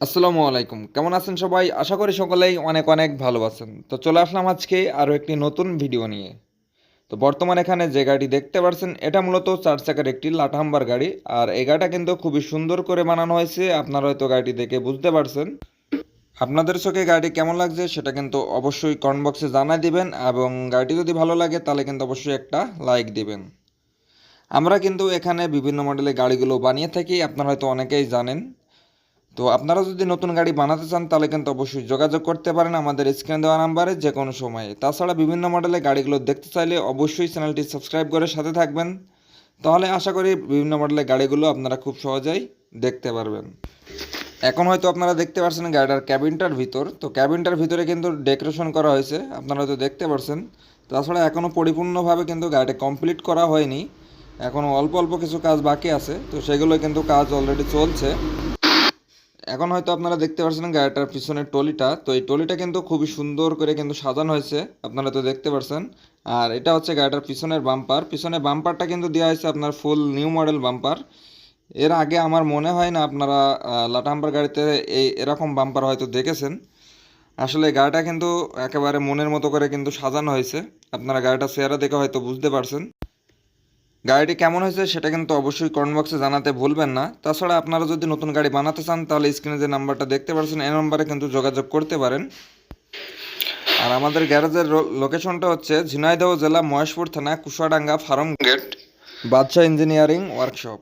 আসসালামু আলাইকুম। কেমন আছেন সবাই? আশা করি সকলেই অনেক অনেক ভালো আছেন। তো চলে আসলাম আজকে আরও একটি নতুন ভিডিও নিয়ে। তো বর্তমান এখানে যে গাড়ি দেখতে পাচ্ছেন এটা মূলত চার চাকার একটি লাটাম্বার গাড়ি। আর এই গাড়িটা কিন্তু খুবই সুন্দর করে বানানো হয়েছে। আপনারা হয়তো গাড়িটি দেখে বুঝতে পারছেন। আপনাদের চোখে গাড়ি কেমন লাগছে সেটা কিন্তু অবশ্যই কমেন্ট বক্সে জানাই দিবেন এবং গাড়িটি যদি ভালো লাগে তাহলে কিন্তু অবশ্যই একটা লাইক দিবেন। আমরা কিন্তু এখানে বিভিন্ন মডেলের গাড়িগুলো বানিয়ে থাকি। আপনারা হয়তো অনেকেই জানেন। তো আপনারা যদি নতুন গাড়ি বানাতে চান, তাহলে কিন্তু অবশ্যই যোগাযোগ করতে পারেন আমাদের স্ক্রিনে দেওয়া নাম্বারে যে কোনো সময়ে। তাছাড়া বিভিন্ন মডেলে গাড়িগুলো দেখতে চাইলে অবশ্যই চ্যানেলটি সাবস্ক্রাইব করে সাথে থাকবেন। তাহলে আশা করি বিভিন্ন মডেলের গাড়িগুলো আপনারা খুব সহজেই দেখতে পারবেন। এখন হয়তো আপনারা দেখতে পাচ্ছেন গাড়িটার ক্যাবিনটার ভিতর। তো ক্যাবিনটার ভিতরে কিন্তু ডেকোরেশন করা হয়েছে, আপনারা হয়তো দেখতে পাচ্ছেন তাছাড়া এখনও পরিপূর্ণভাবে কিন্তু গাড়িটা কমপ্লিট করা হয়নি। এখনও অল্প অল্প কিছু কাজ বাকি আছে, তো সেগুলো কিন্তু কাজ অলরেডি চলছে। এখন হয়তো আপনারা দেখতে পাচ্ছেন গাড়িটার পিছনের টলিটা। তো এই টলিটা কিন্তু খুবই সুন্দর করে কিন্তু সাজানো হয়েছে আপনারা তো দেখতে পাচ্ছেন আর এটা হচ্ছে গাড়িটার পিছনের বাম্পার পিছনের বাম্পারটা কিন্তু দেওয়া হয়েছে আপনার ফুল নিউ মডেল বাম্পার এর আগে আমার মনে হয় না আপনারা আহ, লাটাম্বার গাড়িতে এই এরকম বাম্পার হয়তো দেখেছেন। আসলে গাড়িটা কিন্তু একেবারে মনের মতো করে কিন্তু সাজানো হয়েছে। আপনারা গাড়িটা চেহারা দেখে হয়তো বুঝতে পারছেন। গাড়িটি কেমন হয়েছে সেটা কিন্তু অবশ্যই কমেন্ট বক্সে জানাতে ভুলবেন না। তাছাড়া আপনারা যদি নতুন গাড়ি বানাতে চান, তাহলে স্ক্রিনে যে নাম্বারটা দেখতে পাচ্ছেন, এই নাম্বারে কিন্তু যোগাযোগ করতে পারেন। আর আমাদের গ্যারেজের লোকেশনটা হচ্ছে ঝিনাইদহ জেলা মহেশপুর থানা, Kushadanga, farm gate, Badshah engineering workshop